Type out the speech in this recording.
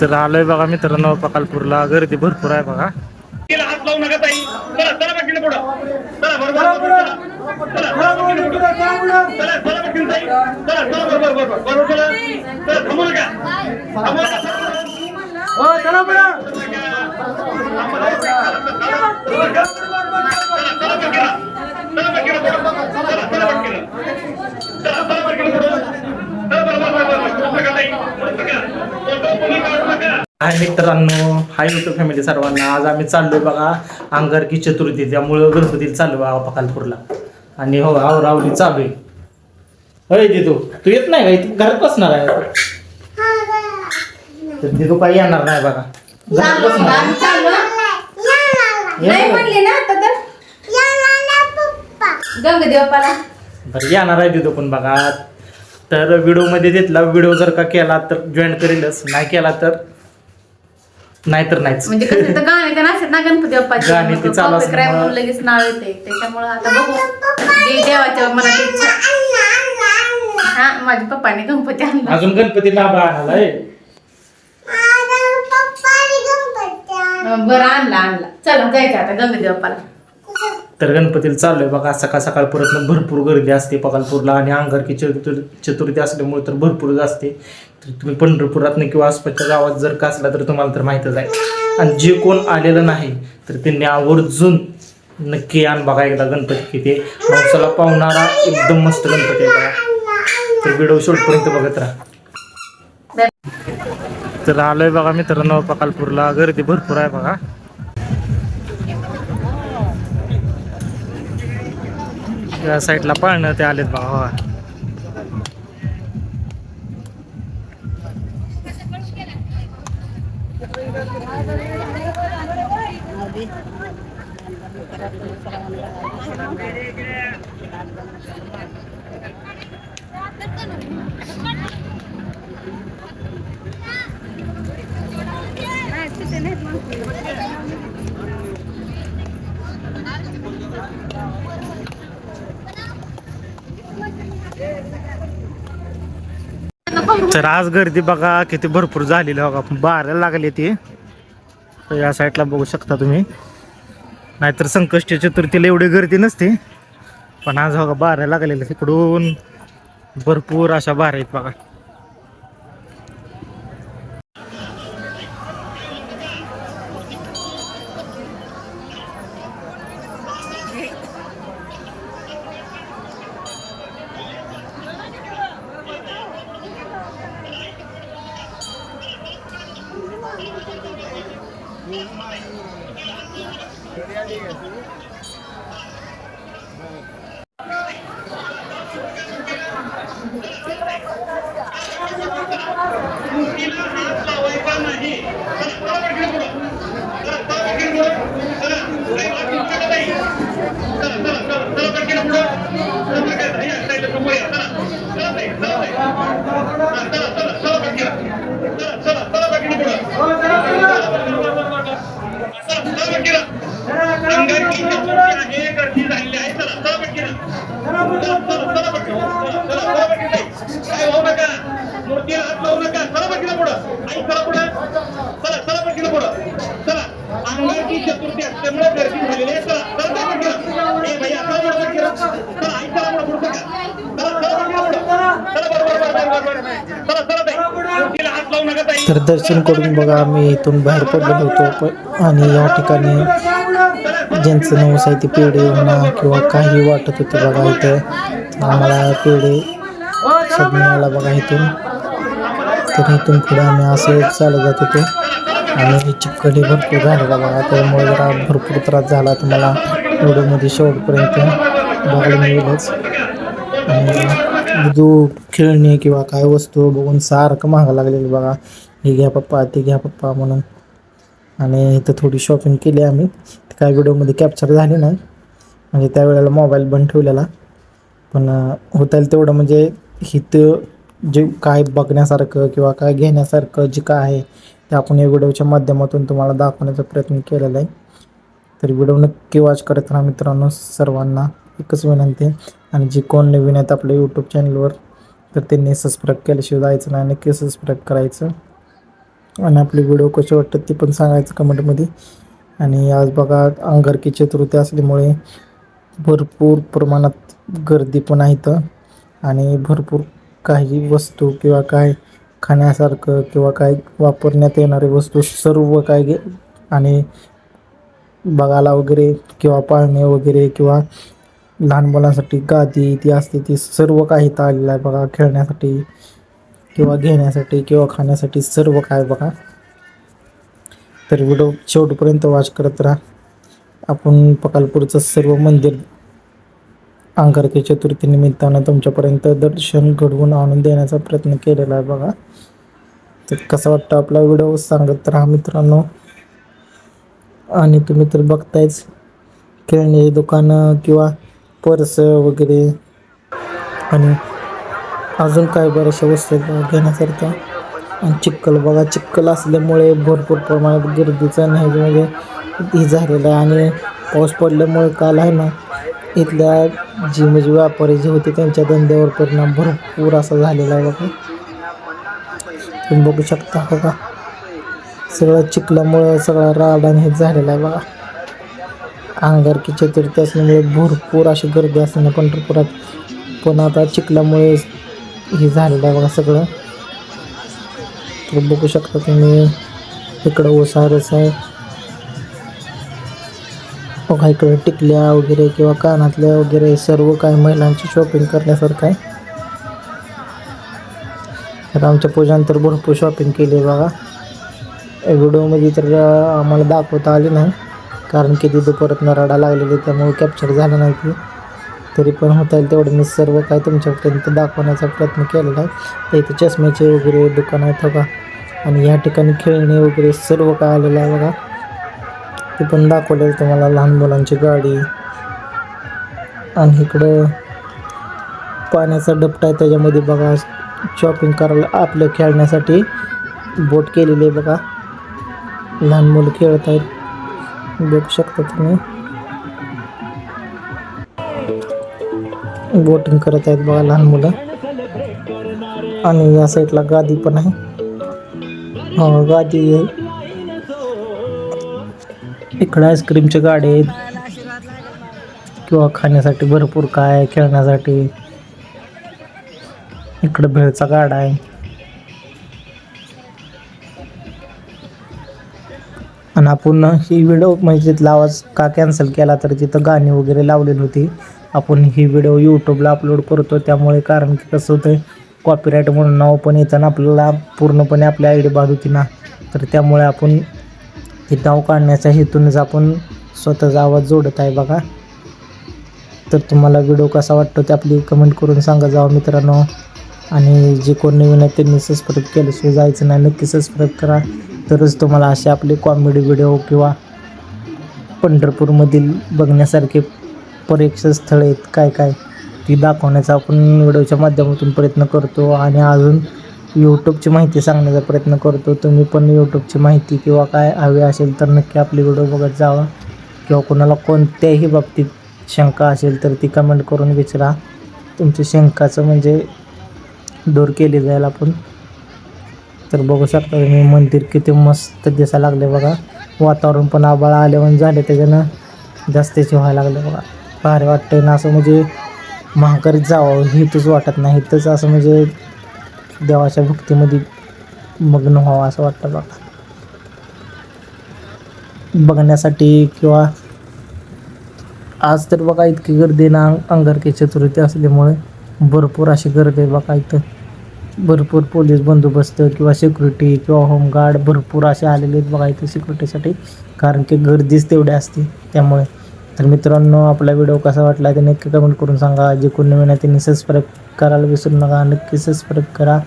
तर आलोय बघा मित्रांनो पकालपूरला गर्दी भरपूर आहे बघा. तिला हात लावू नका ताई चला चला बाकीनं पुढं चला बरोबर बरोबर चला चला चला बाकीनं पुढं चला चला बाकीनं ताई चला चला बरोबर बरोबर बरोबर चला चला थांबू नका थांबू नका हो चला पुढं चला चला बाकीनं चला बाकीनं पुढं चला चला बाकीनं चला चला बाकीनं पुढं चला बरोबर बरोबर बरोबर नका ताई नका फोटो कोणी काढू नका हाय मित्रांनो हाय युट्यूब फॅमिली सर्वांना. आज आम्ही चाललोय बघा अंगारकी चतुर्थी. त्यामुळं गणपतीला चाललो बघा पकालपूरला आणि हो आवरावली चालू आहे. होय दिदू तू येत नाही का? इथे घरात बसणार आहे तर दिदू काही येणार नाही बघा. घरात बसणार आहे. नाही म्हणले ना आता तर. गंगदेवपाला बरं येणार आहे दिदू पण बघा. तर व्हिडिओमध्ये घेतला व्हिडिओ जर का केला तर जॉईन करेलच. नाही केला तर नाही तर नाहीच. म्हणजे कसं तर गाणे तर नसतात ना गणपती बाप्पाचे. गाणे ते चालू क्राईम असल्यामुळं- म्हणून लगेच नाव येते त्याच्यामुळं आता बघू. जे देवाच्या मनात इच्छा. हा माझ्या पप्पाने गणपती आणला. अजून गणपती नाबा आणालाय बरं आणला आणला. चला जायचं आता गंगदेव बाप्पाला. तर गणपतीला चाललोय बघा सकाळ सकाळ परत भरपूर गर्दी असते पकालपूरला आणि अंगारकी चतुर चतुर्थी असल्यामुळे तर भरपूर असते. तर तुम्ही पंढरपुरात किंवा आसपासच्या गावात जर का असला तर तुम्हाला तर माहीतच आहे. आणि जे कोण आलेलं नाही तर त्यांनी आवर्जून नक्की आण बघा एकदा गणपती किती माणसाला पावणारा एकदम मस्त गणपती आहे बघा. तर व्हिडिओ शेवटपर्यंत बघत राहा. तर आलोय बघा मित्रांनो पकालपूरला गर्दी भरपूर आहे बघा. या साईडला पाळणं ते आलेत बघा. तर आज गर्दी बघा किती भरपूर झालेली आहे बघा. बारायला लागली ती. या साईडला बघू शकता तुम्ही. नाहीतर संकष्टी चतुर्थीला एवढी गर्दी नसते. पण आज बघा बारायला लागलेल्या तिकडून भरपूर अशा बारा आहेत बघा. तिला हात लावायचा नाही चला चला बाकीनं पुढं चला चला बाकीनं पुढं चला ताई, बाकीनं नका ताई, चला चला चला बाकीनं पुढं चला बाकीनं. चला, चला, चला, चला ताई, चला, चला, चला, चला बाकीनं. चला, चला, चला बाकीनं. चला, चला बाकीनं. अंगारकी चतुर्थी आहे, गर्दी झालेली आहे. चला, चला बाकीनं. चला, चला, चला बाकीनं. चला, चला, चला बाकीनं ताई. काय होऊ नका. मूर्तीला हात लावू नका. चला पुढं. आई, चला पुढं. चला, चला बाकीनं पुढं. चला. अंगारकी चतुर्थी असल्यामुळे गर्दी झालेली आहे. चला, चला ए, भैया, चला पुढं चला, आई, चला पुढं, पुढं चला, चला पुढं. चला, बरोबर, बरोबर, बरोबर. चला, चला ताई. मूर्तीला हात लावू नका ताई. तर दर्शन करून बघा आम्ही इथून बाहेर पडलेलो होतो. आणि या ठिकाणी ज्यांचं नवस आहे ते पेढे म्हणा किंवा काही वाटत होते बघा इथं. आम्हाला पेढे सब मिळाला बघा इथून. तर इथून पुढे आम्ही असं चालत जात होतो. आणि चिपकली भरपूर झालेला बघा. त्यामुळे जरा भरपूर त्रास झाला तुम्हाला व्हिडिओमध्ये शेवटपर्यंत बघायला मिळेलच. आणि खेळणी किंवा काय वस्तू बघून सारखं महागा लागलेली बघा. हे घ्या पप्पा ते घ्या पप्पा म्हणून. आणि इथं थोडी शॉपिंग केली आम्ही. काय व्हिडिओमध्ये कॅप्चर झाली नाही. म्हणजे त्यावेळेला मोबाईल बंद ठेवलेला. पण होता येईल तेवढं म्हणजे इथं जे काय बघण्यासारखं किंवा काय घेण्यासारखं जे काय आहे ते आपण या व्हिडिओच्या माध्यमातून तुम्हाला दाखवण्याचा प्रयत्न केलेला आहे. तर व्हिडिओ नक्की वॉच करत राहा मित्रांनो. सर्वांना एकच विनंती आणि जे कोण नवीन आहेत आपल्या यूट्यूब चॅनलवर तर त्यांनी सबस्क्राईब केल्याशिवाय जायचं नाही. नक्की सबस्क्राईब करायचं. आणि आपले व्हिडिओ कसे वाटतात ते पण सांगायचं कमेंटमध्ये आणि आज बघा अंगारकी चतुर्थी असल्यामुळे भरपूर प्रमाणात गर्दी पण आहे इथं. आणि भरपूर काही वस्तू किंवा काय खाण्यासारखं किंवा काय वापरण्यात येणारे वस्तू सर्व काय घे आणि बघायला वगैरे किंवा पाळणे वगैरे किंवा लहान मुलांसाठी गादी ती असते ती सर्व काही इथं आलेलं आहे बघा खेळण्यासाठी. किंवा घेण्यासाठी किंवा खाण्यासाठी सर्व काय बघा. तर व्हिडिओ शेवटपर्यंत वॉच करत राहा. आपण पकालपूरचं सर्व मंदिर अंगारकी चतुर्थी निमित्तानं तुमच्यापर्यंत दर्शन घडवून आणून देण्याचा प्रयत्न केलेला आहे बघा. तर कसा वाटतं आपला व्हिडिओ सांगत राहा मित्रांनो. आणि तुम्ही तर बघतायच खेळणी दुकानं किंवा पर्स वगैरे. आणि अजून काय बऱ्याचशा वस्तू घेण्यासारख्या आणि चिक्कल बघा चिक्कल असल्यामुळे भरपूर प्रमाणात गर्दीचं नाही म्हणजे हे झालेलं आहे. आणि पाऊस पडल्यामुळे काल आहे ना इथल्या जी म्हणजे व्यापारी जे होते त्यांच्या धंद्यावर परिणाम भरपूर असा झालेला आहे बघा. तुम्ही बघू शकता बघा. सगळं चिखल्यामुळं सगळा राड आणि हे झालेला आहे बघा. अंगारकी चतुर्थी असल्यामुळे भरपूर अशी गर्दी असते ना पंढरपुरात. पण आता चिखल्यामुळे हे झालेलं आहे बघा सगळं. तर बघू शकता तुम्ही इकडं ओसारस आहे. बघा इकडे टिकल्या वगैरे किंवा कानातल्या वगैरे सर्व काही महिलांची शॉपिंग करण्यासारखं आहे. तर आमच्या पूजानंतर भरपूर शॉपिंग केली आहे बघा. व्हिडिओमध्ये तर आम्हाला दाखवता आली नाही. कारण की तिथं परत नराडा लागलेली त्यामुळे कॅप्चर झालं नाही ती. तरी पण होता येईल तेवढं. मी सर्व काय तुमच्यापर्यंत दाखवण्याचा प्रयत्न केलेला आहे. तर इथे चष्म्याचे वगैरे दुकान आहेत बघा. आणि या ठिकाणी खेळणे वगैरे सर्व काय आलेलं आहे बघा. ते पण दाखवलेलं तुम्हाला लहान मुलांची गाडी. आणि इकडं पाण्याचा डबटा आहे. त्याच्यामध्ये बघा शॉपिंग करायला आपलं खेळण्यासाठी बोट केलेली आहे बघा. लहान मुलं खेळत आहेत बघू शकता तुम्ही. बोटिंग करत आहेत बघा लहान मुलं. आणि या साईडला गादी पण आहे. गादी आहे. इकडे आईस्क्रीमच्या गाडे आहेत. किंवा खाण्यासाठी भरपूर काय खेळण्यासाठी. इकडं भेळचा गाडा आहे. आणि आपण ही व्हिडिओ म्हणजे तिथला आवाज का कॅन्सल केला तर तिथं गाणी वगैरे लावलेली होती आपण ही व्हिडिओ यूट्यूबला अपलोड करतो. त्यामुळे कारण की कसं होतं कॉपीराईट म्हणून नाव पण येताना आपल्याला पूर्णपणे आपली आय डी बाजूती ना. तर त्यामुळे आपण हे नाव काढण्याच्या हेतूनच आपण स्वतःचा आवाज जोडत आहे बघा. तर तुम्हाला व्हिडिओ कसा वाटतो ते आपली कमेंट करून सांगा जावं मित्रांनो. आणि जे कोण नवीन आहे त्यांनी सबस्क्राईब केल्याशिवाय जायचं नाही नक्की सबस्क्राईब करा. तरच तुम्हाला असे आपले कॉमेडी व्हिडिओ किंवा पंढरपूरमधील बघण्यासारखे पर्यटन आहेत काय काय ती दाखवण्याचा आपण व्हिडिओच्या माध्यमातून प्रयत्न करतो आणि अजून यूट्यूबची माहिती सांगण्याचा प्रयत्न करतो. तुम्ही पण यूट्यूबची माहिती किंवा काय हवी असेल तर नक्की आपली व्हिडिओ बघत जावा. किंवा कोणाला कोणत्याही बाबतीत शंका असेल तर ती कमेंट करून विचारा. तुमच्या शंकाचं म्हणजे दूर केली जाईल आपण. तर बघू शकता तुम्ही मंदिर किती मस्त दिसायला लागले बघा. वातावरण पण आबाळ आल्यावर झाले त्याच्यानं जास्तीचे व्हायला लागले बघा. भारी वाटतं ना असं म्हणजे महाकारीत जावं हितच वाटत नाही. हितच असं म्हणजे देवाच्या भक्तीमध्ये मग्न व्हावं असं वाटतं बघा. बघण्यासाठी किंवा आज तर बघा इतकी गर्दी ना अंगारकी चतुर्थी असल्यामुळे भरपूर अशी गर्दी आहे बघा इथं. भरपूर पोलीस बंदोबस्त किंवा सिक्युरिटी किंवा होमगार्ड भरपूर असे आलेले आहेत बघा इथे सिक्युरिटीसाठी कारण की गर्दीच तेवढी असते त्यामुळे. तर मित्रांनो आपला व्हिडिओ कसा वाटला ते नक्की कमेंट करून सांगा. जे कोण नवीन आहे त्यांनी सबस्क्राईब करायला विसरू नका. नक्की सबस्क्राईब करा.